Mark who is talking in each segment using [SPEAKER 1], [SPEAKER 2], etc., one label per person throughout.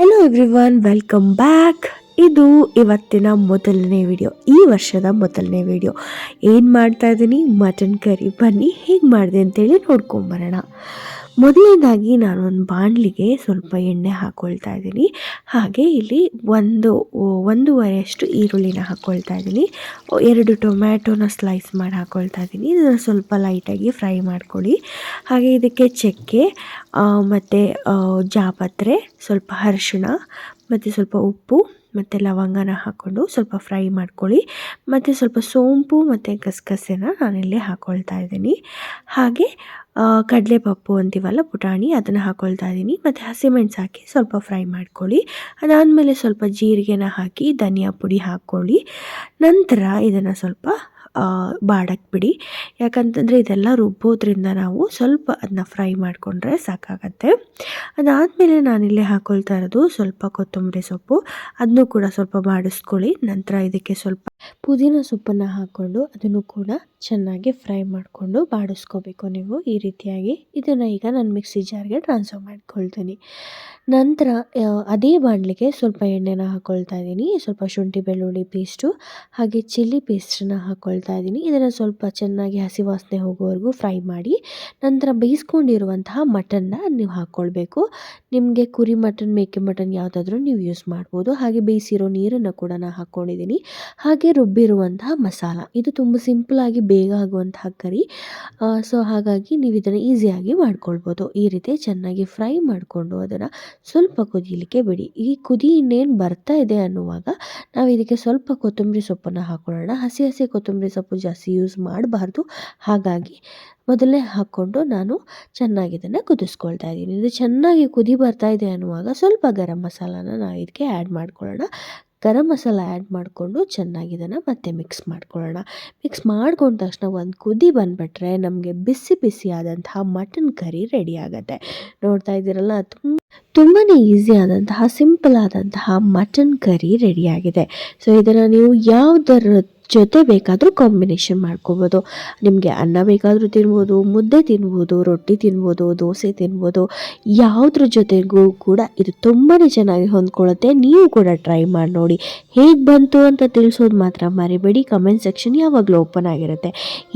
[SPEAKER 1] Hello everyone welcome back ಇದು ಇವತ್ತಿನ ಮೊದಲನೇ ವಿಡಿಯೋ ಈ ವರ್ಷದ ಮೊದಲನೇ ವಿಡಿಯೋ ಏನು ಮಾಡ್ತಾ ಇದ್ದೀನಿ? ಮಟನ್ ಕರಿ ಬನ್ನಿ, ಹೇಗೆ ಮಾಡಿದೆ ಅಂತೇಳಿ ನೋಡ್ಕೊಂಬರೋಣ ಮೊದಲನೇದಾಗಿ ಒಂದು ಬಾಣಲಿಗೆ ಸ್ವಲ್ಪ ಎಣ್ಣೆ ಹಾಕ್ಕೊಳ್ತಾ ಇದ್ದೀನಿ. ಹಾಗೆ ಇಲ್ಲಿ ಒಂದು ಒಂದೂವರೆಯಷ್ಟು ಈರುಳ್ಳಿನ ಹಾಕ್ಕೊಳ್ತಾ ಇದ್ದೀನಿ. ಎರಡು ಟೊಮ್ಯಾಟೋನ ಸ್ಲೈಸ್ ಮಾಡಿ ಹಾಕ್ಕೊಳ್ತಾ ಇದ್ದೀನಿ. ಇದನ್ನು ಸ್ವಲ್ಪ ಲೈಟಾಗಿ ಫ್ರೈ ಮಾಡ್ಕೊಳ್ಳಿ. ಹಾಗೆ ಇದಕ್ಕೆ ಚಕ್ಕೆ ಮತ್ತು ಜಾಪತ್ರೆ, ಸ್ವಲ್ಪ ಅರಿಶಿಣ, ಮತ್ತು ಸ್ವಲ್ಪ ಉಪ್ಪು ಮತ್ತು ಲವಂಗನ ಹಾಕ್ಕೊಂಡು ಸ್ವಲ್ಪ ಫ್ರೈ ಮಾಡ್ಕೊಳ್ಳಿ. ಮತ್ತು ಸ್ವಲ್ಪ ಸೋಂಪು ಮತ್ತು ಗಸಗಸೆನ ನಾನಿಲ್ಲಿ ಹಾಕ್ಕೊಳ್ತಾ ಇದ್ದೀನಿ. ಹಾಗೆ ಕಡಲೆಪಪ್ಪು ಅಂತೀವಲ್ಲ ಪುಟಾಣಿ ಅದನ್ನು ಹಾಕ್ಕೊಳ್ತಾ ಇದ್ದೀನಿ. ಮತ್ತು ಹಸಿಮೆಣಸು ಹಾಕಿ ಸ್ವಲ್ಪ ಫ್ರೈ ಮಾಡ್ಕೊಳ್ಳಿ. ಅದಾದಮೇಲೆ ಸ್ವಲ್ಪ ಜೀರಿಗೆನ ಹಾಕಿ ಧನಿಯಾ ಪುಡಿ ಹಾಕ್ಕೊಳ್ಳಿ. ನಂತರ ಇದನ್ನು ಸ್ವಲ್ಪ ಬಾಡಕ್ಕೆ ಬಿಡಿ ಯಾಕಂತಂದರೆ ಇದೆಲ್ಲ ರುಬ್ಬೋದ್ರಿಂದ ನಾವು ಸ್ವಲ್ಪ ಅದನ್ನ ಫ್ರೈ ಮಾಡಿಕೊಂಡ್ರೆ ಸಾಕಾಗತ್ತೆ. ಅದಾದಮೇಲೆ ನಾನಿಲ್ಲಿ ಹಾಕ್ಕೊಳ್ತಾ ಇರೋದು ಸ್ವಲ್ಪ ಕೊತ್ತಂಬರಿ ಸೊಪ್ಪು. ಅದನ್ನು ಕೂಡ ಸ್ವಲ್ಪ ಬಾಡಿಸ್ಕೊಳ್ಳಿ ನಂತರ ಇದಕ್ಕೆ ಸ್ವಲ್ಪ ಪುದೀನ ಸೊಪ್ಪನ್ನು ಹಾಕ್ಕೊಂಡು ಅದನ್ನು ಕೂಡ ಚೆನ್ನಾಗಿ ಫ್ರೈ ಮಾಡಿಕೊಂಡು ಬಾಡಿಸ್ಕೋಬೇಕು ನೀವು ಈ ರೀತಿಯಾಗಿ. ಇದನ್ನು ಈಗ ನಾನು ಮಿಕ್ಸಿ ಜಾರ್ಗೆ ಟ್ರಾನ್ಸ್ಫರ್ ಮಾಡ್ಕೊಳ್ತೀನಿ. ನಂತರ ಅದೇ ಬಾಣಲಿಗೆ ಸ್ವಲ್ಪ ಎಣ್ಣೆನ ಹಾಕ್ಕೊಳ್ತಾ ಇದ್ದೀನಿ. ಸ್ವಲ್ಪ ಶುಂಠಿ ಬೆಳ್ಳುಳ್ಳಿ ಪೇಸ್ಟು ಹಾಗೆ ಚಿಲ್ಲಿ ಪೇಸ್ಟನ್ನ ಹಾಕ್ಕೊಳ್ತಾ ಇದ್ದೀನಿ. ಇದನ್ನು ಸ್ವಲ್ಪ ಚೆನ್ನಾಗಿ ಹಸಿ ವಾಸನೆ ಹೋಗೋವರೆಗೂ ಫ್ರೈ ಮಾಡಿ, ನಂತರ ಬೇಯಿಸ್ಕೊಂಡಿರುವಂತಹ ಮಟನ್ನ ನೀವು ಹಾಕ್ಕೊಳ್ಬೇಕು ನಿಮಗೆ ಕುರಿ ಮಟನ್, ಮೇಕೆ ಮಟನ್ ಯಾವುದಾದ್ರೂ ನೀವು ಯೂಸ್ ಮಾಡ್ಬೋದು. ಹಾಗೆ ಬೇಯಿಸಿರೋ ನೀರನ್ನು ಕೂಡ ನಾನು ಹಾಕ್ಕೊಂಡಿದ್ದೀನಿ ಹಾಗೆ ರುಬ್ಬಿರುವಂತಹ ಮಸಾಲ. ಇದು ತುಂಬ ಸಿಂಪಲಾಗಿ ಬೇಗ ಆಗುವಂತಹ ಕರಿ. ಸೊ ಹಾಗಾಗಿ ನೀವು ಇದನ್ನು ಈಸಿಯಾಗಿ ಮಾಡ್ಕೊಳ್ಬೋದು. ಈ ರೀತಿ ಚೆನ್ನಾಗಿ ಫ್ರೈ ಮಾಡಿಕೊಂಡು ಅದನ್ನು ಸ್ವಲ್ಪ ಕುದಿಯಲಿಕ್ಕೆ ಬಿಡಿ. ಈ ಕುದಿ ಇನ್ನೇನು ಬರ್ತಾ ಇದೆ ಅನ್ನುವಾಗ ನಾವು ಇದಕ್ಕೆ ಸ್ವಲ್ಪ ಕೊತ್ತಂಬರಿ ಸೊಪ್ಪನ್ನು ಹಾಕೊಳ್ಳೋಣ. ಹಸಿ ಹಸಿ ಕೊತ್ತಂಬರಿ ಸೊಪ್ಪು ಜಾಸ್ತಿ ಯೂಸ್ ಮಾಡಬಾರ್ದು. ಹಾಗಾಗಿ ಮೊದಲೇ ಹಾಕ್ಕೊಂಡು ನಾನು ಚೆನ್ನಾಗಿ ಇದನ್ನು ಕುದಿಸ್ಕೊಳ್ತಾ ಇದ್ದೀನಿ. ಇದು ಚೆನ್ನಾಗಿ ಕುದಿ ಬರ್ತಾ ಇದೆ ಅನ್ನುವಾಗ ಸ್ವಲ್ಪ ಗರಂ ಮಸಾಲಾನ ನಾವು ಇದಕ್ಕೆ ಆ್ಯಡ್ ಮಾಡ್ಕೊಳ್ಳೋಣ. ಗರಂ ಮಸಾಲ ಆ್ಯಡ್ ಮಾಡಿಕೊಂಡು ಚೆನ್ನಾಗಿ ಇದನ್ನು ಮತ್ತೆ ಮಿಕ್ಸ್ ಮಾಡ್ಕೊಳ್ಳೋಣ. ಮಿಕ್ಸ್ ಮಾಡ್ಕೊಂಡ ತಕ್ಷಣ ಒಂದು ಕುದಿ ಬಂದುಬಿಟ್ರೆ ನಮಗೆ ಬಿಸಿ ಬಿಸಿಯಾದಂತಹ ಮಟನ್ ಕರಿ ರೆಡಿ ಆಗುತ್ತೆ. ನೋಡ್ತಾ ಇದ್ದೀರಲ್ಲ, ತುಂಬ ತುಂಬಾ ಈಸಿ ಆದಂತಹ ಸಿಂಪಲ್ ಆದಂತಹ ಮಟನ್ ಕರಿ ರೆಡಿಯಾಗಿದೆ ಸೊ ಇದನ್ನು ನೀವು ಯಾವುದರ ಜೊತೆ ಬೇಕಾದರೂ ಕಾಂಬಿನೇಷನ್ ಮಾಡ್ಕೋಬೋದು. ನಿಮಗೆ ಅನ್ನ ಬೇಕಾದರೂ ತಿನ್ಬೋದು, ಮುದ್ದೆ ತಿನ್ಬೋದು, ರೊಟ್ಟಿ ತಿನ್ಬೋದು, ದೋಸೆ ತಿನ್ಬೋದು, ಯಾವುದ್ರ ಜೊತೆಗೂ ಕೂಡ ಇದು ತುಂಬಾ ಚೆನ್ನಾಗಿ ಹೊಂದ್ಕೊಳ್ಳುತ್ತೆ. ನೀವು ಕೂಡ ಟ್ರೈ ಮಾಡಿ ನೋಡಿ. ಹೇಗೆ ಬಂತು ಅಂತ ತಿಳಿಸೋದು ಮಾತ್ರ ಮರಿಬೇಡಿ. ಕಮೆಂಟ್ ಸೆಕ್ಷನ್ ಯಾವಾಗಲೂ ಓಪನ್ ಆಗಿರುತ್ತೆ.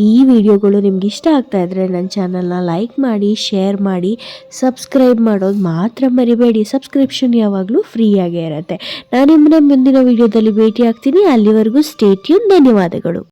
[SPEAKER 1] ಈ ವಿಡಿಯೋಗಳು ನಿಮ್ಗೆ ಇಷ್ಟ ಆಗ್ತಾ ಇದ್ದರೆ ನನ್ನ ಚಾನಲ್ನ ಲೈಕ್ ಮಾಡಿ ಶೇರ್ ಮಾಡಿ ಸಬ್ಸ್ಕ್ರೈಬ್ ಮಾಡೋದು ಮಾತ್ರ ಮರಿಬೇಡಿ ಸಬ್ಸ್ಕ್ರಿಪ್ಷನ್ ಯಾವಾಗಲೂ ಫ್ರೀಯಾಗೇ ಇರುತ್ತೆ. ನಾನು ನಿಮ್ಮನ್ನ ಮುಂದಿನ ವಿಡಿಯೋದಲ್ಲಿ ಭೇಟಿ ಆಗ್ತೀನಿ ಅಲ್ಲಿವರೆಗೂ ಸ್ಟೇಟ್ಯೂನ್ ಧನ್ಯವಾದಗಳು.